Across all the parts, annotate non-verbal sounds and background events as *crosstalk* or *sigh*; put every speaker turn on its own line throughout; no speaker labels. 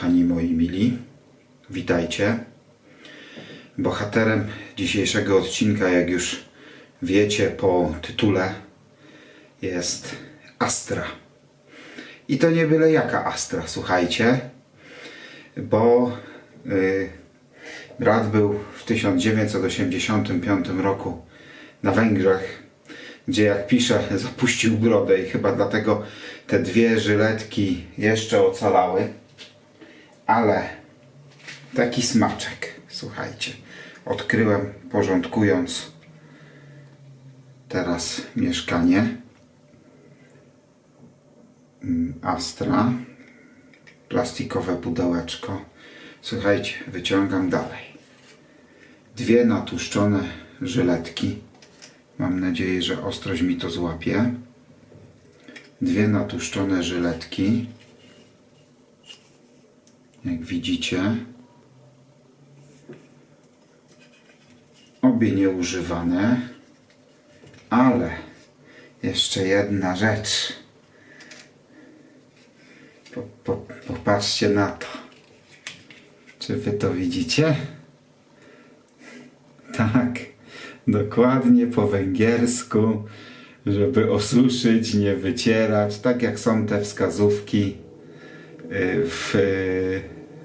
Kochani moi mili, witajcie. Bohaterem dzisiejszego odcinka, jak już wiecie po tytule, jest Astra. I to nie byle jaka Astra, słuchajcie, bo y, brat był w 1985 roku na Węgrzech, gdzie jak pisze, zapuścił brodę i chyba dlatego te dwie żyletki jeszcze ocalały. Ale taki smaczek, słuchajcie, odkryłem porządkując teraz mieszkanie Mm, Astra, plastikowe pudełeczko. Słuchajcie, wyciągam dalej. Dwie natłuszczone żyletki. Mam nadzieję, że ostrość mi to złapie. Dwie natłuszczone żyletki. Jak widzicie, obie nieużywane, ale jeszcze jedna rzecz. Po, po, popatrzcie na to. Czy wy to widzicie? Tak, dokładnie po węgiersku, żeby osuszyć, nie wycierać, tak jak są te wskazówki w,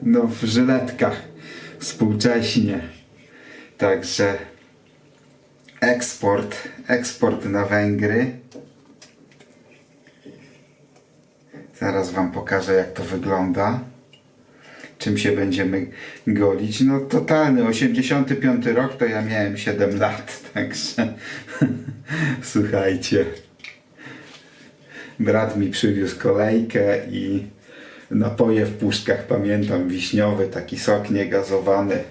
no, w żyletkach współcześnie. Także eksport, eksport na Węgry. Zaraz Wam pokażę jak to wygląda. Czym się będziemy golić? No totalny, 85 rok to ja miałem 7 lat, *laughs* także słuchajcie. Brat mi przywiózł kolejkę i napoje w puszkach, pamiętam, wiśniowy, taki sok niegazowany.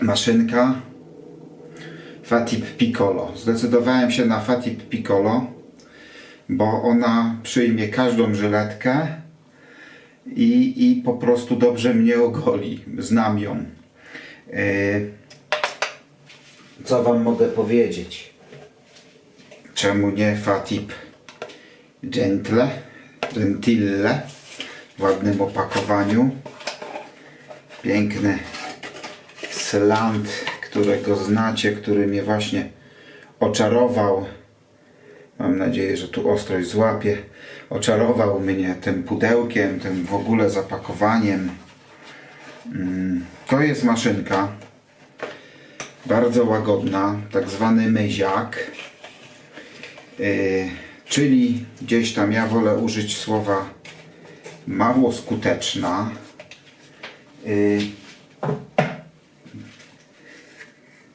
Maszynka Fatip Piccolo. Zdecydowałem się na Fatip Piccolo, bo ona przyjmie każdą żyletkę i, i po prostu dobrze mnie ogoli. Znam ją. Yy, co Wam mogę powiedzieć? Czemu nie Fatip Gentle, Gentile w ładnym opakowaniu. Piękny slant, którego znacie, który mnie właśnie oczarował. Mam nadzieję, że tu ostrość złapie. Oczarował mnie tym pudełkiem, tym w ogóle zapakowaniem. Mm, To jest maszynka bardzo łagodna, tak zwany myziak. Yy, czyli gdzieś tam ja wolę użyć słowa mało skuteczna. Yy,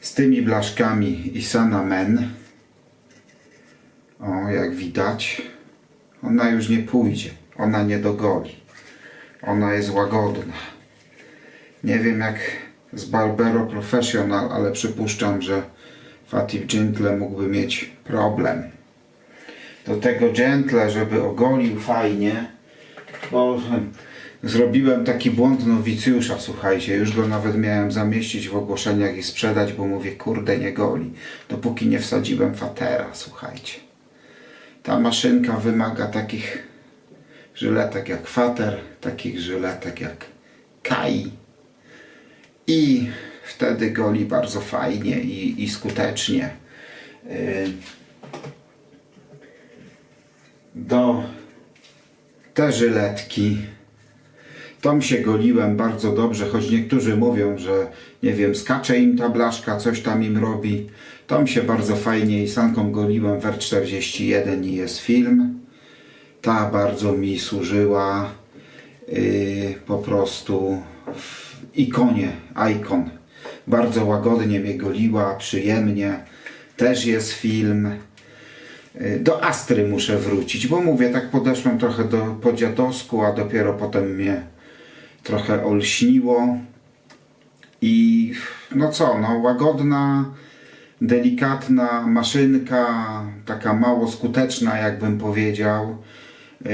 z tymi blaszkami i Sanamen. O, jak widać, ona już nie pójdzie. Ona nie dogoli. Ona jest łagodna. Nie wiem jak z Barbero Professional, ale przypuszczam, że Fatih Gentle mógłby mieć problem. Do tego Gentle, żeby ogolił fajnie, bo zrobiłem taki błąd nowicjusza, słuchajcie, już go nawet miałem zamieścić w ogłoszeniach i sprzedać, bo mówię, kurde, nie goli, dopóki nie wsadziłem fatera, słuchajcie. Ta maszynka wymaga takich żyletek jak fater, takich żyletek jak kai i wtedy goli bardzo fajnie i, i skutecznie. Yy, Do te żyletki Tom się goliłem bardzo dobrze, choć niektórzy mówią, że nie wiem, skacze im ta blaszka, coś tam im robi. Tom się bardzo fajnie i sanką goliłem w R41 i jest film. Ta bardzo mi służyła yy, po prostu w ikonie, ikon. Bardzo łagodnie mnie goliła, przyjemnie. Też jest film. Yy, Do Astry muszę wrócić, bo mówię, tak podeszłem trochę do, po dziadowsku, a dopiero potem mnie trochę olśniło. I no co, no łagodna, delikatna maszynka, taka mało skuteczna, jakbym powiedział. Yy,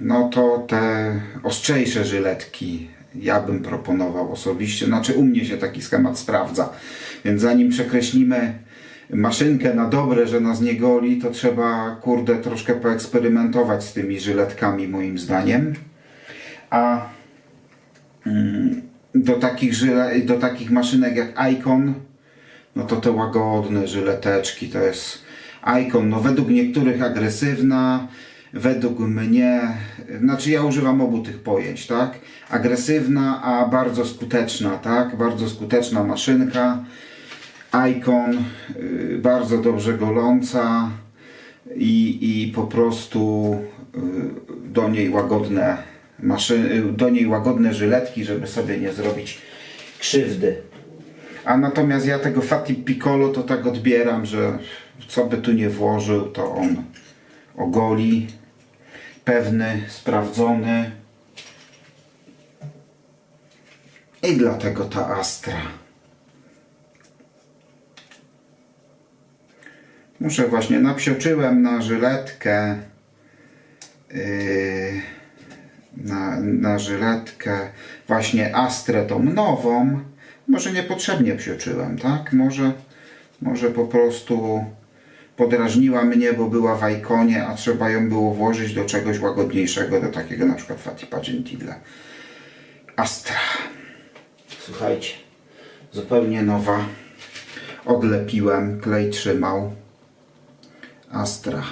no to te ostrzejsze żyletki ja bym proponował osobiście. Znaczy u mnie się taki schemat sprawdza. Więc zanim przekreślimy maszynkę na dobre, że nas nie goli, to trzeba, kurde, troszkę poeksperymentować z tymi żyletkami, moim zdaniem. A mm, do takich, żyle, do takich maszynek jak Icon, no to te łagodne żyleteczki to jest Icon, no według niektórych agresywna, według mnie, znaczy ja używam obu tych pojęć, tak? Agresywna, a bardzo skuteczna, tak? Bardzo skuteczna maszynka. Icon, y, bardzo dobrze goląca i, i po prostu y, do niej łagodne maszyny, do niej łagodne żyletki, żeby sobie nie zrobić krzywdy. A natomiast ja tego Fati Piccolo to tak odbieram, że co by tu nie włożył, to on ogoli. Pewny, sprawdzony. I dlatego ta Astra. Muszę właśnie, napsioczyłem na żyletkę yy, na, na żyletkę właśnie Astrę tą nową. Może niepotrzebnie psioczyłem, tak? Może, może po prostu podrażniła mnie, bo była w Ikonie, a trzeba ją było włożyć do czegoś łagodniejszego, do takiego na przykład Fatipa Gentile. Astra. Słuchajcie, zupełnie nowa. Odlepiłem, klej trzymał. Astra.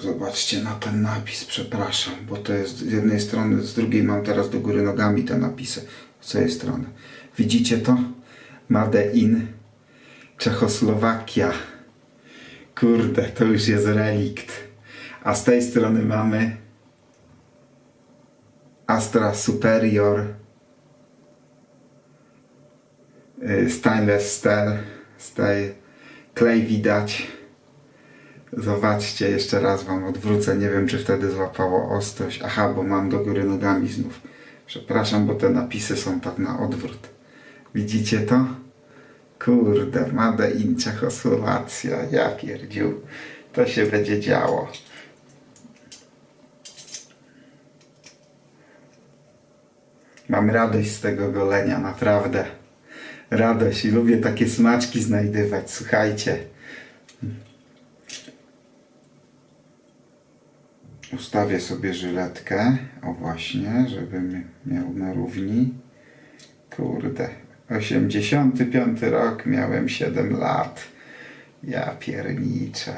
Zobaczcie na ten napis, przepraszam, bo to jest z jednej strony, z drugiej mam teraz do góry nogami te napisy. Z całej strony. Widzicie to? Made in Czechoslowakia. Kurde, to już jest relikt. A z tej strony mamy Astra Superior y, Stainless Steel. Tej klej widać. Zobaczcie, jeszcze raz Wam odwrócę. Nie wiem, czy wtedy złapało ostrość. Aha, bo mam do góry nogami znów. Przepraszam, bo te napisy są tak na odwrót. Widzicie to? Kurde, Made in Czechosłowacja. Ja pierdziu. To się będzie działo. Mam radość z tego golenia, naprawdę. Radość i lubię takie smaczki znajdywać. Słuchajcie. Ustawię sobie żyletkę. O właśnie, żebym miał na równi. Kurde. 85 rok, miałem 7 lat. Ja pierniczę.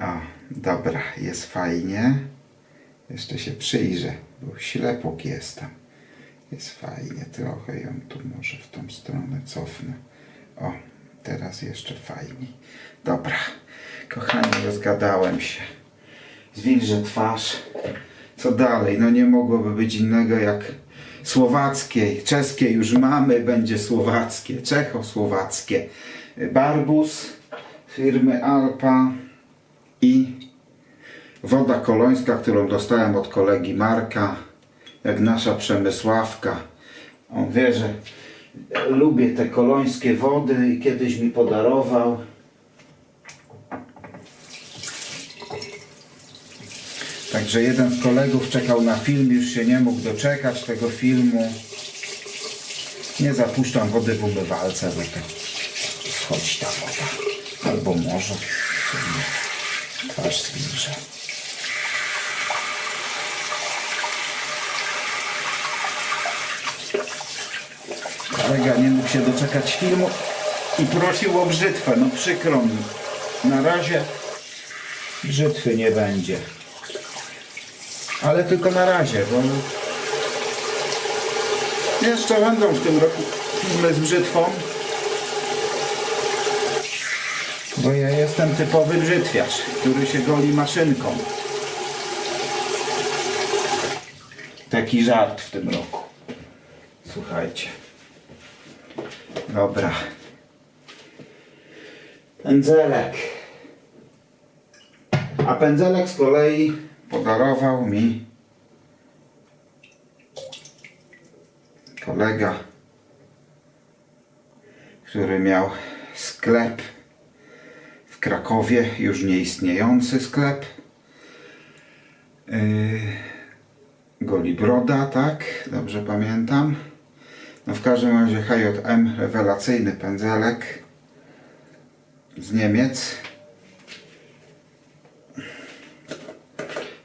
O, dobra, jest fajnie. Jeszcze się przyjrzę, bo ślepok jestem. Jest fajnie, trochę ją tu może w tą stronę cofnę. O, teraz jeszcze fajniej. Dobra, kochani, rozgadałem się. Zwilżę twarz. Co dalej? No nie mogłoby być innego jak słowackie. Czeskie już mamy, będzie słowackie. Czechosłowackie. Barbus firmy Alpa i woda kolońska, którą dostałem od kolegi Marka, jak nasza Przemysławka. On wie, że lubię te kolońskie wody i kiedyś mi podarował. Także jeden z kolegów czekał na film, już się nie mógł doczekać tego filmu. Nie zapuszczam wody w umywalce, bo to wchodzi ta woda. Albo może. Twarz zwilżę. Kolega nie mógł się doczekać filmu i prosił o brzytwę. No przykro mi. Na razie brzytwy nie będzie. Ale tylko na razie, bo jeszcze będą w tym roku filmy z brzytwą. Bo ja jestem typowy brzytwiarz, który się goli maszynką. Taki żart w tym roku. Słuchajcie. Dobra. Pędzelek. A pędzelek z kolei podarował mi kolega, który miał sklep w Krakowie, już nieistniejący sklep. Yy, Golibroda, tak? Dobrze pamiętam. No w każdym razie HJM, rewelacyjny pędzelek z Niemiec.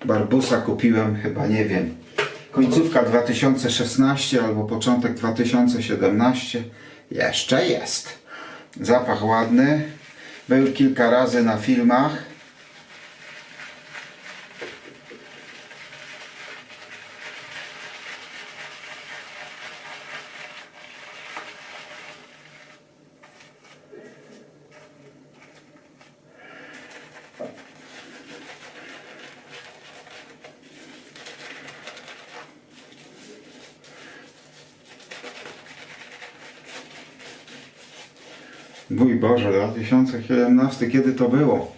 Barbusa kupiłem chyba, nie wiem, końcówka 2016 albo początek 2017. Jeszcze jest. Zapach ładny. Był kilka razy na filmach. Mój Boże, 2017, kiedy to było?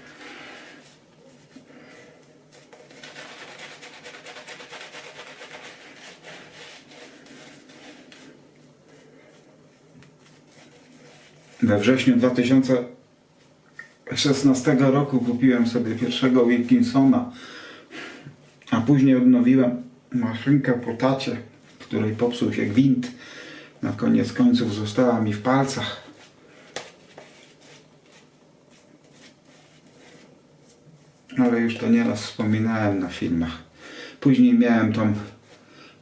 We wrześniu 2016 roku kupiłem sobie pierwszego Wilkinsona, a później odnowiłem maszynkę po tacie, której popsuł się gwint. Na koniec końców została mi w palcach. Ale już to nieraz wspominałem na filmach. Później miałem tą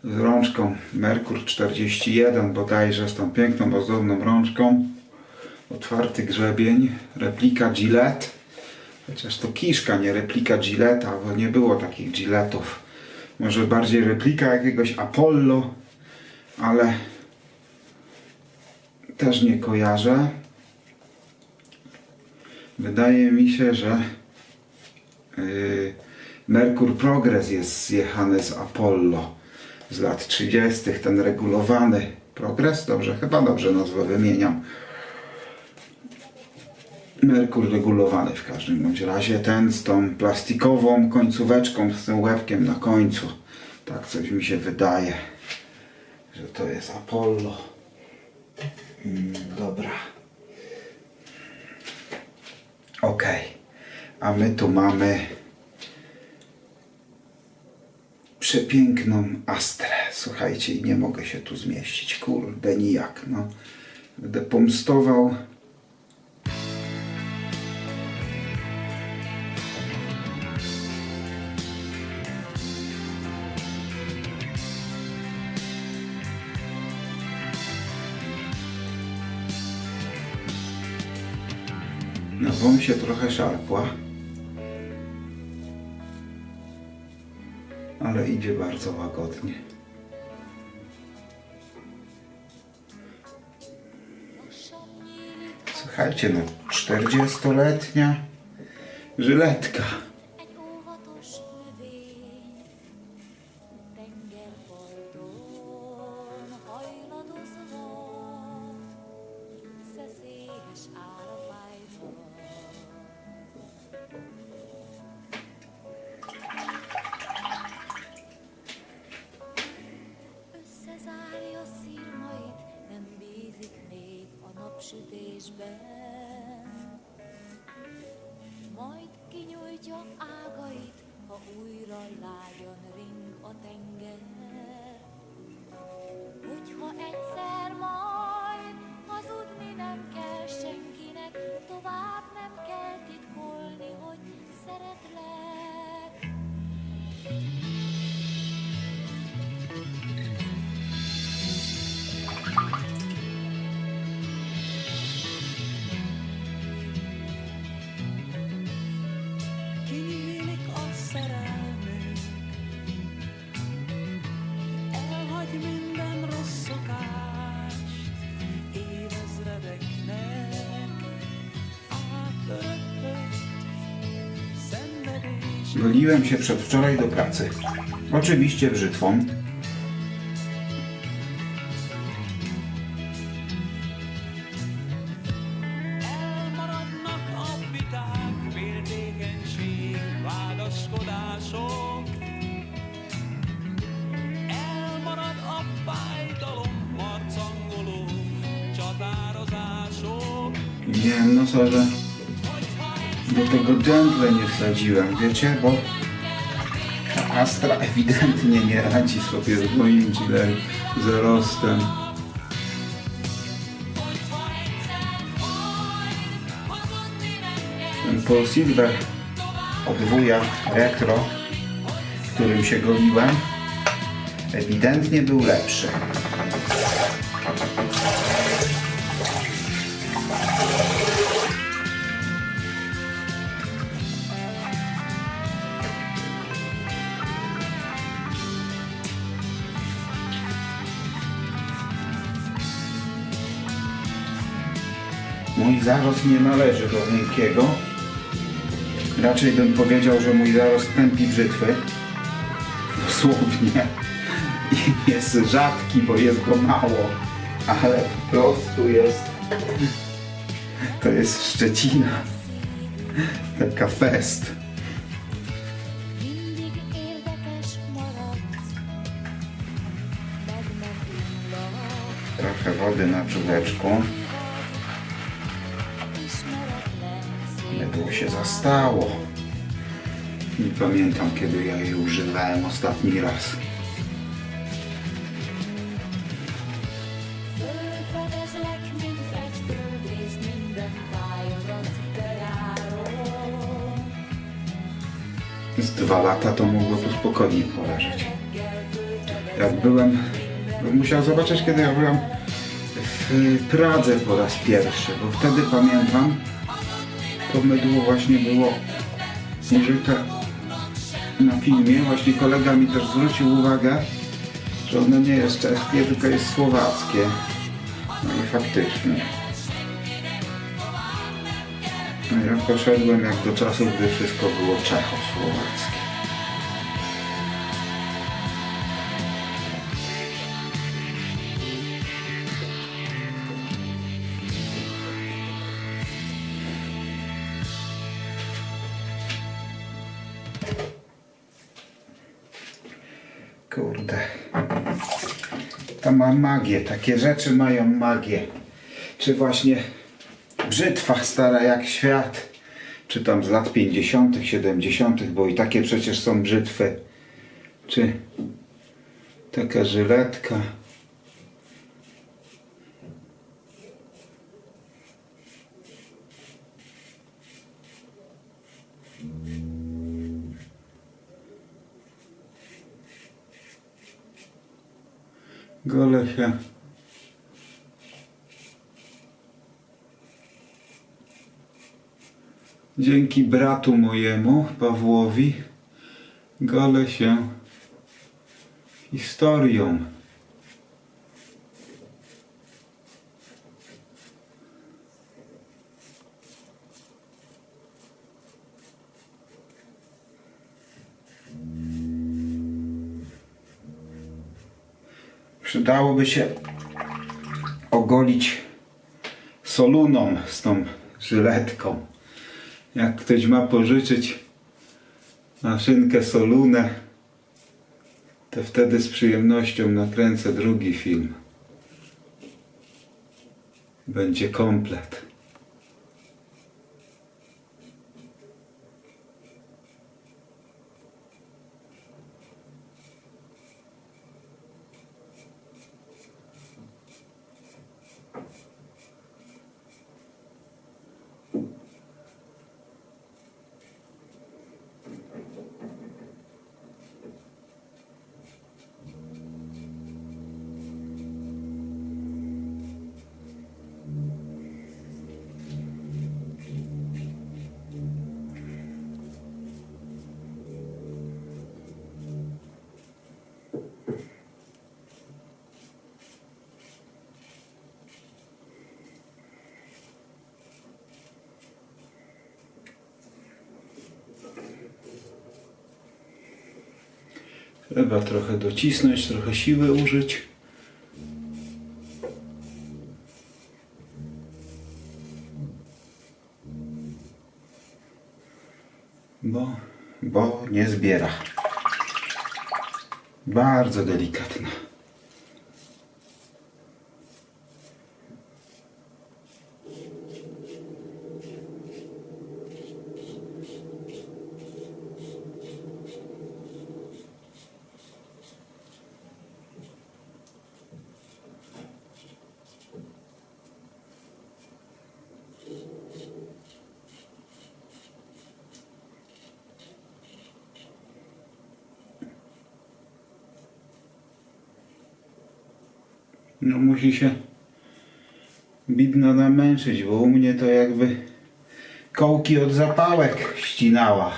rączką Merkur 41 bodajże z tą piękną ozdobną rączką. Otwarty grzebień, replika Gillette. Chociaż to kiszka, nie replika Gilletta, bo nie było takich Gilletów. Może bardziej replika jakiegoś Apollo, ale też nie kojarzę. Wydaje mi się, że Merkur Progress jest zjechany z Apollo z lat 30. Ten regulowany progres, dobrze, chyba dobrze nazwę wymieniam. Merkur regulowany w każdym bądź razie, ten z tą plastikową końcóweczką, z tym łebkiem na końcu. Tak coś mi się wydaje, że to jest Apollo. Mm, dobra. Okej. A my tu mamy przepiękną Astrę. Słuchajcie, i nie mogę się tu zmieścić. Kurde, nijak. No. Będę pomstował. No, bo mi się trochę szarpła. Idzie bardzo łagodnie. Słuchajcie, no 40-letnia żyletka.
Napsütésben. Majd kinyújtja ágait, ha újra lágyan ring a tenger.
Goliłem się przedwczoraj do pracy. Oczywiście brzytwą. zdradziłem, wiecie, bo Astra ewidentnie nie radzi sobie z moim dealerem, zarostem. Ten Paul Silver od retro, którym się goliłem, ewidentnie był lepszy. Zarost nie należy do miękkiego. Raczej bym powiedział, że mój zarost tępi brzytwy. Dosłownie. I jest rzadki, bo jest go mało. Ale po prostu jest... To jest Szczecina. Taka fest. Trochę wody na czubeczku. Ledwo się zastało. Nie pamiętam, kiedy ja jej używałem ostatni raz. Z dwa lata to mogło tu spokojnie poleżeć. Jak byłem, musiał zobaczyć kiedy ja byłem w Pradze po raz pierwszy, bo wtedy pamiętam, to mydło właśnie było użyte na filmie. Właśnie kolega mi też zwrócił uwagę, że ono nie jest czeskie, tylko jest słowackie. No i faktycznie. No ja poszedłem jak do czasów, gdy wszystko było czechosłowackie. Ma magię, takie rzeczy mają magię. Czy właśnie brzytwa stara jak świat, czy tam z lat 50., 70., bo i takie przecież są brzytwy, czy taka żyletka. Gole się. Dzięki bratu mojemu, Pawłowi, gole się historią. Przydałoby się ogolić soluną z tą żyletką. Jak ktoś ma pożyczyć maszynkę solunę, to wtedy z przyjemnością nakręcę drugi film. Będzie komplet. Trzeba trochę docisnąć, trochę siły użyć. Bo, bo nie zbiera. Bardzo delikatna. Musi się bidno namęczyć, bo u mnie to jakby kołki od zapałek ścinała.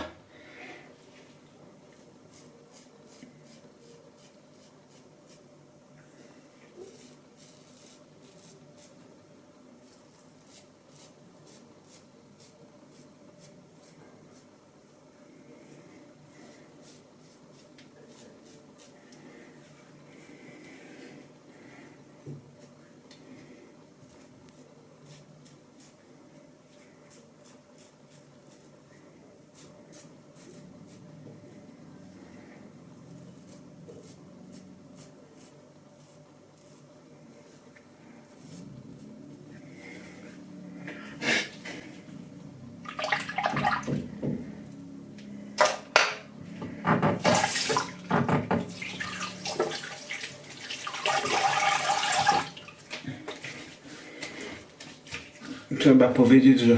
Trzeba powiedzieć, że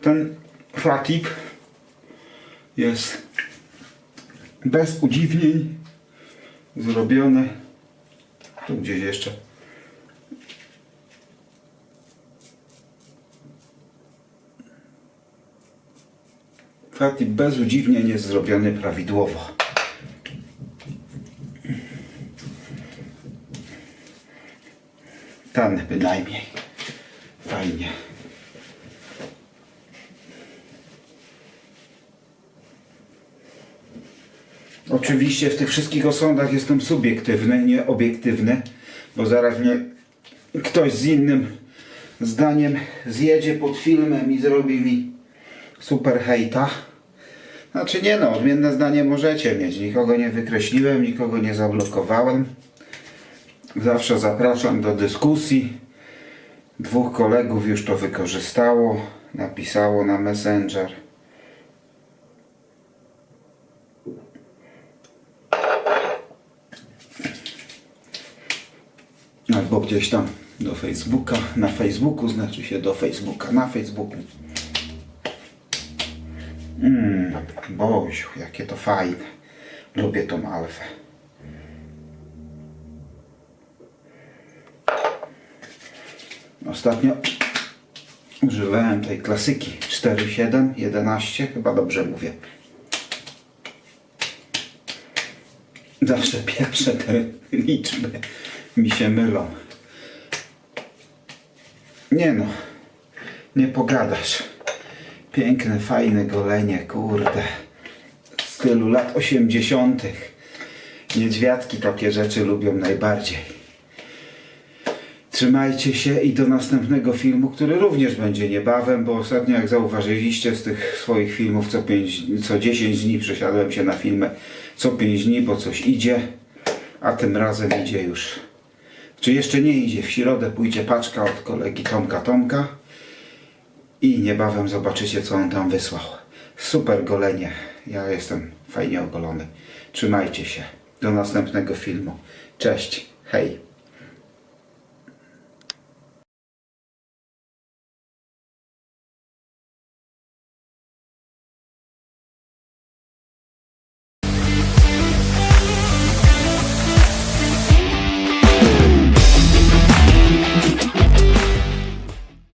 ten fatip jest bez udziwnień zrobiony. Tu gdzieś jeszcze. Fatip bez udziwnień jest zrobiony prawidłowo. Ten bynajmniej. Fajnie. Oczywiście w tych wszystkich osądach jestem subiektywny, nie obiektywny, bo zaraz mnie ktoś z innym zdaniem zjedzie pod filmem i zrobi mi super hejta. Znaczy nie no, odmienne zdanie możecie mieć. Nikogo nie wykreśliłem, nikogo nie zablokowałem. Zawsze zapraszam do dyskusji. Dwóch kolegów już to wykorzystało, napisało na Messenger. Albo gdzieś tam do Facebooka, na Facebooku, znaczy się do Facebooka, na Facebooku. Mmm, Boziu, jakie to fajne. Lubię tą alfę. Ostatnio używałem tej klasyki 4.7, 11, chyba dobrze mówię. Zawsze pierwsze te liczby mi się mylą. Nie no, nie pogadasz. Piękne, fajne golenie, kurde. W stylu lat 80. Niedźwiadki takie rzeczy lubią najbardziej. Trzymajcie się i do następnego filmu, który również będzie niebawem, bo ostatnio jak zauważyliście z tych swoich filmów co, 5, co 10 dni przesiadłem się na filmy co 5 dni, bo coś idzie, a tym razem idzie już. Czy jeszcze nie idzie? W środę pójdzie paczka od kolegi Tomka Tomka i niebawem zobaczycie co on tam wysłał. Super golenie. Ja jestem fajnie ogolony. Trzymajcie się. Do następnego filmu. Cześć. Hej.